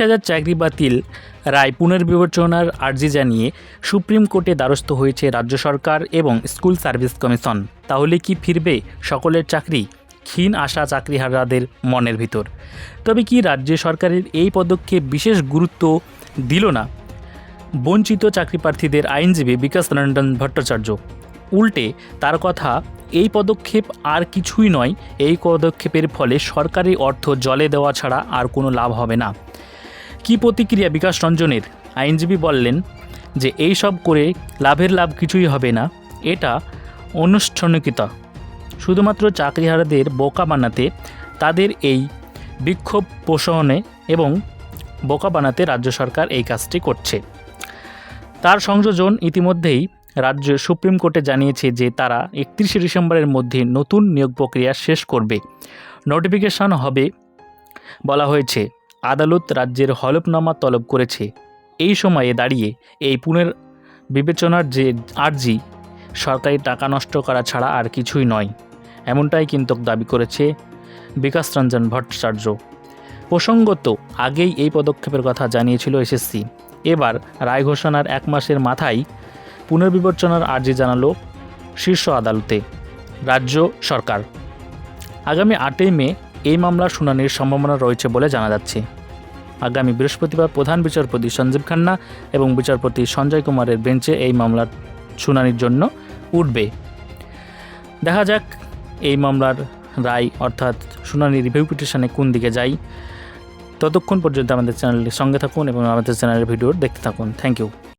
হাজার চাকরি বাতিল রায় পুনর্বিবেচনার আর্জি জানিয়ে সুপ্রিম কোর্টে দ্বারস্থ হয়েছে রাজ্য সরকার এবং স্কুল সার্ভিস কমিশন। তাহলে কি ফিরবে সকলের চাকরি? ক্ষীণ আশা চাকরিহারাদের মনের ভিতর। তবে কি রাজ্য সরকারের এই পদক্ষেপ বিশেষ গুরুত্ব দিল না? বঞ্চিত চাকরি প্রার্থীদের আইনজীবী বিকাশ রঞ্জন ভট্টাচার্য। উল্টে তার কথা, এই পদক্ষেপ আর কিছুই নয়, এই পদক্ষেপের ফলে সরকারি অর্থ জলে দেওয়া ছাড়া আর কোনো লাভ হবে না। কি প্রতিক্রিয়া বিকাশ রঞ্জনের? আইনজীবী বললেন যে, এই সব করে লাভের লাভ কিছুই হবে না। এটা অনুষ্ঠানিকতা। শুধুমাত্র চাকরিহারাদের বোকা বানাতে, তাদের এই বিক্ষোভ পোষণে এবং বোকা বানাতে রাজ্য সরকার এই কাজটি করছে। তার সংযোজন ইতিমধ্যেই রাজ্য সুপ্রিম কোর্টে জানিয়েছে যে, তারা একত্রিশে ডিসেম্বরের মধ্যে নতুন নিয়োগ প্রক্রিয়া শেষ করবে। নোটিফিকেশন হবে বলা হয়েছে। আদালত রাজ্যের হলফনামা তলব করেছে। এই সময়ে দাঁড়িয়ে এই পুনের বিবেচনার যে আর্জি, সরকারি টাকা নষ্ট করা ছাড়া আর কিছুই নয়, এমনটাই কিন্তু দাবি করেছে বিকাশ রঞ্জন ভট্টাচার্য। প্রসঙ্গত, আগেই এই পদক্ষেপের কথা জানিয়েছিল এসএসসি। এবার রায় ঘোষণার এক মাসের মাথায় পুনর্বিবেচনার আর্জি জানালো শীর্ষ আদালতে, রাজ্য সরকার। আগামী আটই মে এই মামলার শুনানির সম্ভাবনা রয়েছে বলে জানা যাচ্ছে। আগামী বৃহস্পতিবার প্রধান বিচারপতি সঞ্জীব খান্না এবং বিচারপতি সঞ্জয় কুমারের বেঞ্চে এই মামলার শুনানির জন্য উঠবে। দেখা যাক এই মামলার রায় অর্থাৎ শুনানি রিভিউ পিটিশনে কোন দিকে যায়। ততক্ষণ পর্যন্ত আমাদের চ্যানেলের সঙ্গে থাকুন এবং আমাদের চ্যানেলের ভিডিও দেখতে থাকুন। Thank you.